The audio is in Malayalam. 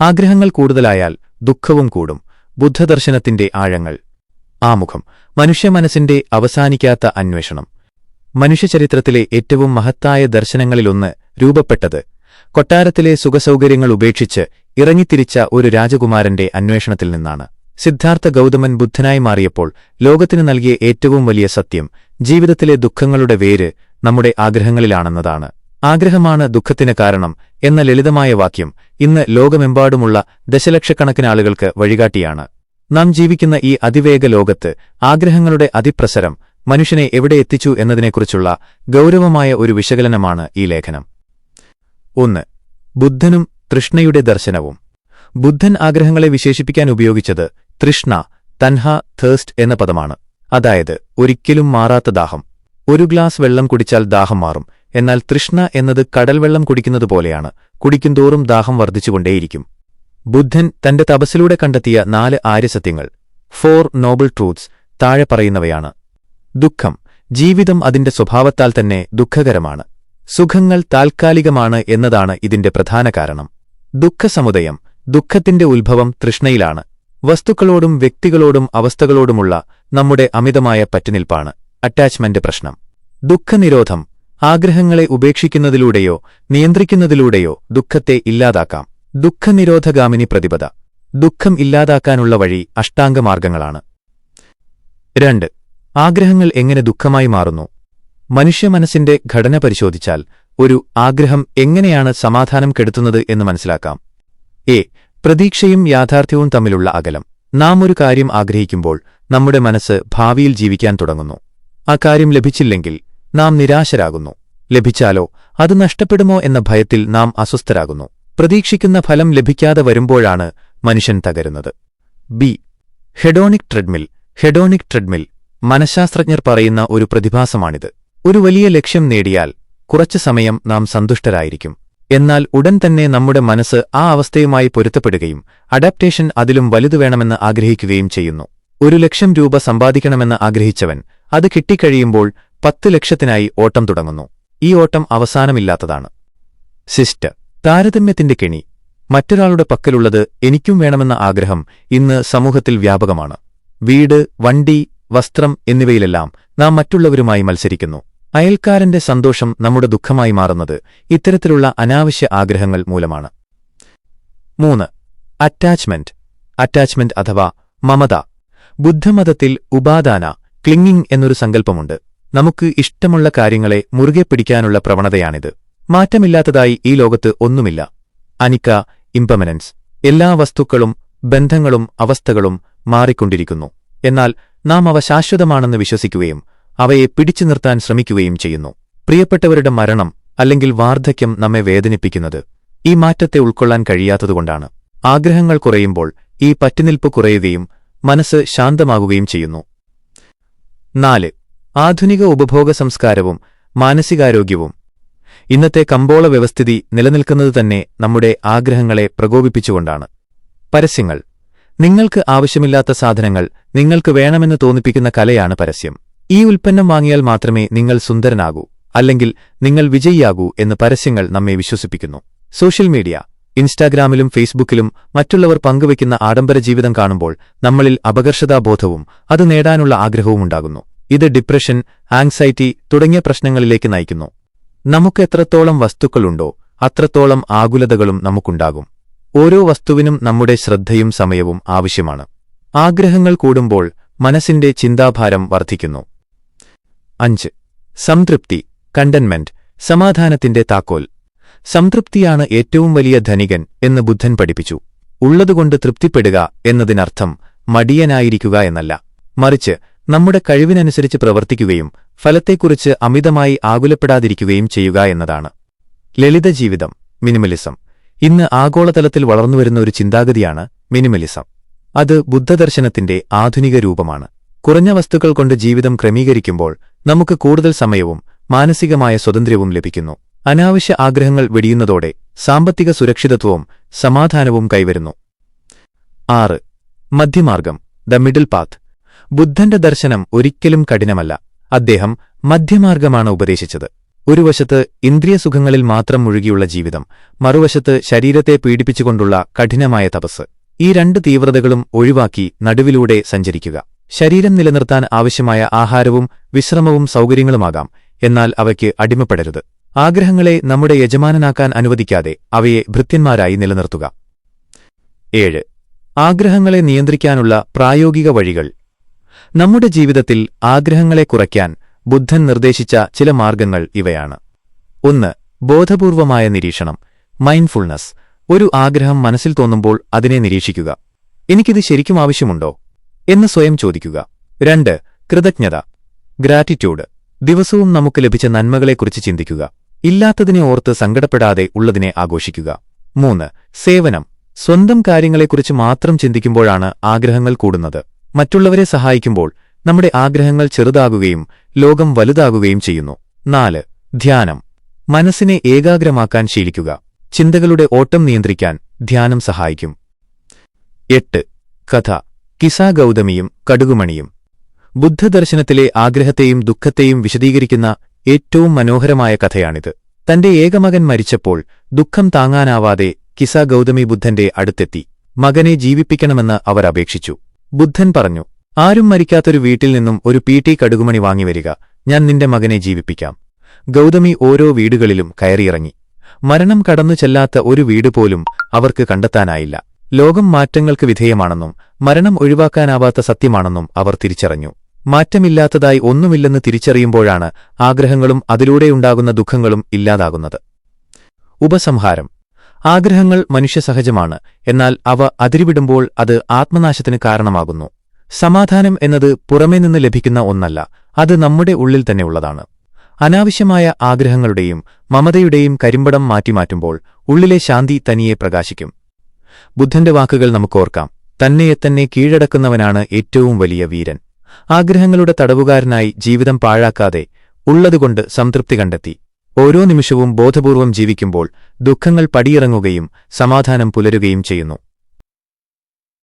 ആഗ്രഹങ്ങൾ കൂടുതലായാൽ ദുഃഖവും കൂടും. ബുദ്ധദർശനത്തിന്റെ ആഴങ്ങൾ. ആമുഖം. മനുഷ്യ മനസ്സിന്റെ അവസാനിക്കാത്ത അന്വേഷണം. മനുഷ്യചരിത്രത്തിലെ ഏറ്റവും മഹത്തായ ദർശനങ്ങളിലൊന്ന് രൂപപ്പെട്ടത്. കൊട്ടാരത്തിലെ സുഖസൗകര്യങ്ങൾ ഉപേക്ഷിച്ച് ഇറങ്ങിത്തിരിച്ച ഒരു രാജകുമാരന്റെ അന്വേഷണത്തിൽ നിന്നാണ്. സിദ്ധാർത്ഥ ഗൗതമൻ ബുദ്ധനായി മാറിയപ്പോൾ ലോകത്തിന് നൽകിയ ഏറ്റവും വലിയ സത്യം ജീവിതത്തിലെ ദുഃഖങ്ങളുടെ വേര് നമ്മുടെ ആഗ്രഹങ്ങളിലാണെന്നതാണ്. ആഗ്രഹമാണ് ദുഃഖത്തിന് കാരണം എന്ന ലളിതമായ വാക്യം ഇന്ന് ലോകമെമ്പാടുമുള്ള ദശലക്ഷക്കണക്കിന് ആളുകൾക്ക് വഴികാട്ടിയാണ്. നാം ജീവിക്കുന്ന ഈ അതിവേഗ ലോകത്ത് ആഗ്രഹങ്ങളുടെ അതിപ്രസരം മനുഷ്യനെ എവിടെ എത്തിച്ചു എന്നതിനെക്കുറിച്ചുള്ള ഗൗരവമായ ഒരു വിശകലനമാണ് ഈ ലേഖനം. ഒന്ന്. ബുദ്ധനും തൃഷ്ണയുടെ ദർശനവും. ബുദ്ധൻ ആഗ്രഹങ്ങളെ വിശേഷിപ്പിക്കാൻ ഉപയോഗിച്ചത് തൃഷ്ണ തൻഹ തേഴ്സ്റ്റ് എന്ന പദമാണ്. അതായത് ഒരിക്കലും മാറാത്ത ദാഹം. ഒരു ഗ്ലാസ് വെള്ളം കുടിച്ചാൽ ദാഹം മാറും. എന്നാൽ തൃഷ്ണ എന്നത് കടൽവെള്ളം കുടിക്കുന്നതുപോലെയാണ് കുടിക്കുന്തോറും ദാഹം വർദ്ധിച്ചുകൊണ്ടേയിരിക്കും. ബുദ്ധൻ തന്റെ തപസ്സിലൂടെ കണ്ടെത്തിയ നാല് ആര്യസത്യങ്ങൾ. ഫോർ നോബിൾ ട്രൂത്ത്സ് താഴെ പറയുന്നവയാണ്. ദുഃഖം. ജീവിതം അതിന്റെ സ്വഭാവത്താൽ തന്നെ ദുഃഖകരമാണ്. സുഖങ്ങൾ താൽക്കാലികമാണ് എന്നതാണ് ഇതിന്റെ പ്രധാന കാരണം. ദുഃഖസമുദയം. ദുഃഖത്തിന്റെ ഉത്ഭവം തൃഷ്ണയിലാണ്. വസ്തുക്കളോടും വ്യക്തികളോടും അവസ്ഥകളോടുമുള്ള നമ്മുടെ അമിതമായ പറ്റുനിൽപ്പാണ്. അറ്റാച്ച്മെന്റ് പ്രശ്നം. ദുഃഖനിരോധം. ആഗ്രഹങ്ങളെ ഉപേക്ഷിക്കുന്നതിലൂടെയോ നിയന്ത്രിക്കുന്നതിലൂടെയോ ദുഃഖത്തെ ഇല്ലാതാക്കാം. ദുഃഖനിരോധഗാമിനി പ്രതിപദ. ദുഃഖം ഇല്ലാതാക്കാനുള്ള വഴി അഷ്ടാംഗമാർഗങ്ങളാണ്. രണ്ട്. ആഗ്രഹങ്ങൾ എങ്ങനെ ദുഃഖമായി മാറുന്നു? മനുഷ്യ മനസ്സിന്റെ ഘടന പരിശോധിച്ചാൽ ഒരു ആഗ്രഹം എങ്ങനെയാണ് സമാധാനം കെടുത്തുന്നത് എന്ന് മനസ്സിലാക്കാം. എ. പ്രതീക്ഷയും യാഥാർത്ഥ്യവും തമ്മിലുള്ള അകലം. നാം ഒരു കാര്യം ആഗ്രഹിക്കുമ്പോൾ നമ്മുടെ മനസ്സ് ഭാവിയിൽ ജീവിക്കാൻ തുടങ്ങുന്നു. ആ കാര്യം ലഭിച്ചില്ലെങ്കിൽ നാം നിരാശരാകുന്നു. ലഭിച്ചാലോ അത് നഷ്ടപ്പെടുമോ എന്ന ഭയത്തിൽ നാം അസ്വസ്ഥരാകുന്നു. പ്രതീക്ഷിക്കുന്ന ഫലം ലഭിക്കാതെ വരുമ്പോഴാണ് മനുഷ്യൻ തകരുന്നത്. ബി ഹെഡോണിക് ട്രെഡ്മിൽ ഹെഡോണിക് ട്രെഡ്മിൽ മനഃശാസ്ത്രജ്ഞർ പറയുന്ന ഒരു പ്രതിഭാസമാണിത്. ഒരു വലിയ ലക്ഷ്യം നേടിയാൽ കുറച്ചു സമയം നാം സന്തുഷ്ടരായിരിക്കും. എന്നാൽ ഉടൻ തന്നെ നമ്മുടെ മനസ്സ് ആ അവസ്ഥയുമായി പൊരുത്തപ്പെടുകയും അഡാപ്റ്റേഷൻ അതിലും വലുതു വേണമെന്ന് ആഗ്രഹിക്കുകയും ചെയ്യുന്നു. ഒരു ലക്ഷം രൂപ സമ്പാദിക്കണമെന്ന് ആഗ്രഹിച്ചവൻ അത് കിട്ടിക്കഴിയുമ്പോൾ പത്ത് ലക്ഷത്തിനായി ഓട്ടം തുടങ്ങുന്നു. ഈ ഓട്ടം അവസാനമില്ലാത്തതാണ്. സിസ്റ്റ് താരതമ്യത്തിന്റെ കെണി. മറ്റൊരാളുടെ പക്കലുള്ളത് എനിക്കും വേണമെന്ന ആഗ്രഹം ഇന്ന് സമൂഹത്തിൽ വ്യാപകമാണ്. വീട് വണ്ടി വസ്ത്രം എന്നിവയിലെല്ലാം നാം മറ്റുള്ളവരുമായി മത്സരിക്കുന്നു. അയൽക്കാരന്റെ സന്തോഷം നമ്മുടെ ദുഃഖമായി മാറുന്നത് ഇത്തരത്തിലുള്ള അനാവശ്യ ആഗ്രഹങ്ങൾ മൂലമാണ്. മൂന്ന് അറ്റാച്ച്മെന്റ്. അറ്റാച്ച്മെന്റ് അഥവാ മമത. ബുദ്ധമതത്തിൽ ഉപാദാന ക്ലിങ്ങിംഗ് എന്നൊരു സങ്കല്പമുണ്ട്. നമുക്ക് ഇഷ്ടമുള്ള കാര്യങ്ങളെ മുറുകെ പിടിക്കാനുള്ള പ്രവണതയാണിത്. മാറ്റമില്ലാത്തതായി ഈ ലോകത്ത് ഒന്നുമില്ല. അനിക്ക ഇംപമനൻസ് എല്ലാ വസ്തുക്കളും ബന്ധങ്ങളും അവസ്ഥകളും മാറിക്കൊണ്ടിരിക്കുന്നു. എന്നാൽ നാം അവ ശാശ്വതമാണെന്ന് വിശ്വസിക്കുകയും അവയെ പിടിച്ചു നിർത്താൻ ശ്രമിക്കുകയും ചെയ്യുന്നു. പ്രിയപ്പെട്ടവരുടെ മരണം അല്ലെങ്കിൽ വാർദ്ധക്യം നമ്മെ വേദനിപ്പിക്കുന്നത് ഈ മാറ്റത്തെ ഉൾക്കൊള്ളാൻ കഴിയാത്തതുകൊണ്ടാണ്. ആഗ്രഹങ്ങൾ കുറയുമ്പോൾ ഈ പറ്റിനിൽപ്പ് കുറയുകയും മനസ്സ് ശാന്തമാകുകയും ചെയ്യുന്നു. നാല് ആധുനിക ഉപഭോഗ സംസ്കാരവും മാനസികാരോഗ്യവും. ഇന്നത്തെ കമ്പോള വ്യവസ്ഥിതി നിലനിൽക്കുന്നത് തന്നെ നമ്മുടെ ആഗ്രഹങ്ങളെ പ്രകോപിപ്പിച്ചുകൊണ്ടാണ്. പരസ്യങ്ങൾ. നിങ്ങൾക്ക് ആവശ്യമില്ലാത്ത സാധനങ്ങൾ നിങ്ങൾക്ക് വേണമെന്ന് തോന്നിപ്പിക്കുന്ന കലയാണ് പരസ്യം. ഈ ഉൽപ്പന്നം വാങ്ങിയാൽ മാത്രമേ നിങ്ങൾ സുന്ദരനാകൂ അല്ലെങ്കിൽ നിങ്ങൾ വിജയിയാകൂ എന്ന് പരസ്യങ്ങൾ നമ്മെ വിശ്വസിപ്പിക്കുന്നു. Social media. ഇൻസ്റ്റാഗ്രാമിലും ഫേസ്ബുക്കിലും മറ്റുള്ളവർ പങ്കുവയ്ക്കുന്ന ആഡംബര ജീവിതം കാണുമ്പോൾ നമ്മളിൽ അപകർഷതാബോധവും അത് നേടാനുള്ള ആഗ്രഹവും ഉണ്ടാകുന്നു. ഇത് ഡിപ്രഷൻ ആങ്സൈറ്റി തുടങ്ങിയ പ്രശ്നങ്ങളിലേക്ക് നയിക്കുന്നു. നമുക്ക് എത്രത്തോളം വസ്തുക്കളുണ്ടോ അത്രത്തോളം ആകുലതകളും നമുക്കുണ്ടാകും. ഓരോ വസ്തുവിനും നമ്മുടെ ശ്രദ്ധയും സമയവും ആവശ്യമാണ്. ആഗ്രഹങ്ങൾ കൂടുമ്പോൾ മനസ്സിന്റെ ചിന്താഭാരം വർദ്ധിക്കുന്നു. അഞ്ച്. സംതൃപ്തി കണ്ടൻമെന്റ് സമാധാനത്തിന്റെ താക്കോൽ. സംതൃപ്തിയാണ് ഏറ്റവും വലിയ ധനികൻ എന്ന് ബുദ്ധൻ പഠിപ്പിച്ചു. ഉള്ളതുകൊണ്ട് തൃപ്തിപ്പെടുക എന്നതിനർത്ഥം മടിയനായിരിക്കുക എന്നല്ല. മറിച്ച് നമ്മുടെ കഴിവിനനുസരിച്ച് പ്രവർത്തിക്കുകയും ഫലത്തെക്കുറിച്ച് അമിതമായി ആകുലപ്പെടാതിരിക്കുകയും ചെയ്യുക എന്നതാണ്. ലളിത ജീവിതം മിനിമലിസം. ഇന്ന് ആഗോളതലത്തിൽ വളർന്നുവരുന്ന ഒരു ചിന്താഗതിയാണ് മിനിമലിസം. അത് ബുദ്ധദർശനത്തിന്റെ ആധുനിക രൂപമാണ്. കുറഞ്ഞ വസ്തുക്കൾ കൊണ്ട് ജീവിതം ക്രമീകരിക്കുമ്പോൾ നമുക്ക് കൂടുതൽ സമയവും മാനസികമായ സ്വതന്ത്ര്യവും ലഭിക്കുന്നു. അനാവശ്യ ആഗ്രഹങ്ങൾ വെടിയുന്നതോടെ സാമ്പത്തിക സുരക്ഷിതത്വവും സമാധാനവും കൈവരുന്നു. ആറ്. മധ്യമാർഗം ദ മിഡിൽ പാത്ത്. ബുദ്ധന്റെ ദർശനം ഒരിക്കലും കഠിനമല്ല. അദ്ദേഹം മധ്യമാർഗമാണ് ഉപദേശിച്ചത്. ഒരു വശത്ത് ഇന്ദ്രിയസുഖങ്ങളിൽ മാത്രം മുഴുകിയുള്ള ജീവിതം മറുവശത്ത് ശരീരത്തെ പീഡിപ്പിച്ചുകൊണ്ടുള്ള കഠിനമായ തപസ്. ഈ രണ്ട് തീവ്രതകളും ഒഴിവാക്കി നടുവിലൂടെ സഞ്ചരിക്കുക. ശരീരം നിലനിർത്താൻ ആവശ്യമായ ആഹാരവും വിശ്രമവും സൗകര്യങ്ങളുമാകാം എന്നാൽ അവയ്ക്ക് അടിമപ്പെടരുത്. ആഗ്രഹങ്ങളെ നമ്മുടെ യജമാനനാക്കാൻ അനുവദിക്കാതെ അവയെ ഭൃത്യന്മാരായി നിലനിർത്തുക. ഏഴ്. ആഗ്രഹങ്ങളെ നിയന്ത്രിക്കാനുള്ള പ്രായോഗിക വഴികൾ. നമ്മുടെ ജീവിതത്തിൽ ആഗ്രഹങ്ങളെ കുറയ്ക്കാൻ ബുദ്ധൻ നിർദ്ദേശിച്ച ചില മാർഗങ്ങൾ ഇവയാണ്. ഒന്ന് ബോധപൂർവമായ നിരീക്ഷണം മൈൻഡ്ഫുൾനെസ് ഒരു ആഗ്രഹം മനസ്സിൽ തോന്നുമ്പോൾ അതിനെ നിരീക്ഷിക്കുക. എനിക്കിത് ശരിക്കും ആവശ്യമുണ്ടോ? എന്ന് സ്വയം ചോദിക്കുക. രണ്ട് കൃതജ്ഞത ഗ്രാറ്റിറ്റ്യൂഡ് ദിവസവും നമുക്ക് ലഭിച്ച നന്മകളെക്കുറിച്ച് ചിന്തിക്കുക. ഇല്ലാത്തതിനെ ഓർത്ത് സങ്കടപ്പെടാതെ ഉള്ളതിനെ ആഘോഷിക്കുക. മൂന്ന് സേവനം സ്വന്തം കാര്യങ്ങളെക്കുറിച്ച് മാത്രം ചിന്തിക്കുമ്പോഴാണ് ആഗ്രഹങ്ങൾ കൂടുന്നത്. മറ്റുള്ളവരെ സഹായിക്കുമ്പോൾ നമ്മുടെ ആഗ്രഹങ്ങൾ ചെറുതാകുകയും ലോകം വലുതാകുകയും ചെയ്യുന്നു. നാല് ധ്യാനം. മനസ്സിനെ ഏകാഗ്രമാക്കാൻ ശീലിക്കുക. ചിന്തകളുടെ ഓട്ടം നിയന്ത്രിക്കാൻ ധ്യാനം സഹായിക്കും. എട്ട് കഥ. കിസാ ഗൗതമിയും കടുകുമണിയും. ബുദ്ധദർശനത്തിലെ ആഗ്രഹത്തെയും ദുഃഖത്തെയും വിശദീകരിക്കുന്ന ഏറ്റവും മനോഹരമായ കഥയാണിത്. തന്റെ ഏകമകൻ മരിച്ചപ്പോൾ ദുഃഖം താങ്ങാനാവാതെ കിസ ഗൗതമി ബുദ്ധന്റെ അടുത്തെത്തി. മകനെ ജീവിപ്പിക്കണമെന്ന് അവർ അപേക്ഷിച്ചു. ബുദ്ധൻ പറഞ്ഞു ആരും മരിക്കാത്തൊരു വീട്ടിൽ നിന്നും ഒരു പി ടി കടുകുമണി വാങ്ങിവരിക ഞാൻ നിന്റെ മകനെ ജീവിപ്പിക്കാം. ഗൗതമി ഓരോ വീടുകളിലും കയറിയിറങ്ങി. മരണം കടന്നു ചെല്ലാത്ത ഒരു വീട് പോലും അവർക്ക് കണ്ടെത്താനായില്ല. ലോകം മാറ്റങ്ങൾക്ക് വിധേയമാണെന്നും മരണം ഒഴിവാക്കാനാവാത്ത സത്യമാണെന്നും അവർ തിരിച്ചറിഞ്ഞു. മാറ്റമില്ലാത്തതായി ഒന്നുമില്ലെന്ന് തിരിച്ചറിയുമ്പോഴാണ് ആഗ്രഹങ്ങളും അതിലൂടെയുണ്ടാകുന്ന ദുഃഖങ്ങളും ഇല്ലാതാകുന്നത്. ഉപസംഹാരം ആഗ്രഹങ്ങൾ മനുഷ്യസഹജമാണ് എന്നാൽ അവ അതിരിവിടുമ്പോൾ അത് ആത്മനാശത്തിന് കാരണമാകുന്നു. സമാധാനം എന്നത് പുറമേ നിന്ന് ലഭിക്കുന്ന ഒന്നല്ല അത് നമ്മുടെ ഉള്ളിൽ തന്നെയുള്ളതാണ് അനാവശ്യമായ ആഗ്രഹങ്ങളുടെയും മമതയുടെയും കരിമ്പടം മാറ്റിമാറ്റുമ്പോൾ ഉള്ളിലെ ശാന്തി തനിയെ പ്രകാശിക്കും. ബുദ്ധന്റെ വാക്കുകൾ നമുക്കോർക്കാം തന്നെയെത്തന്നെ കീഴടക്കുന്നവനാണ് ഏറ്റവും വലിയ വീരൻ. ആഗ്രഹങ്ങളുടെ തടവുകാരനായി ജീവിതം പാഴാക്കാതെ ഉള്ളതുകൊണ്ട് സംതൃപ്തി കണ്ടെത്തി. ഓരോ നിമിഷവും ബോധപൂർവം ജീവിക്കുമ്പോൾ ദുഃഖങ്ങൾ പടിയിറങ്ങുകയും സമാധാനം പുലരുകയും ചെയ്യുന്നു.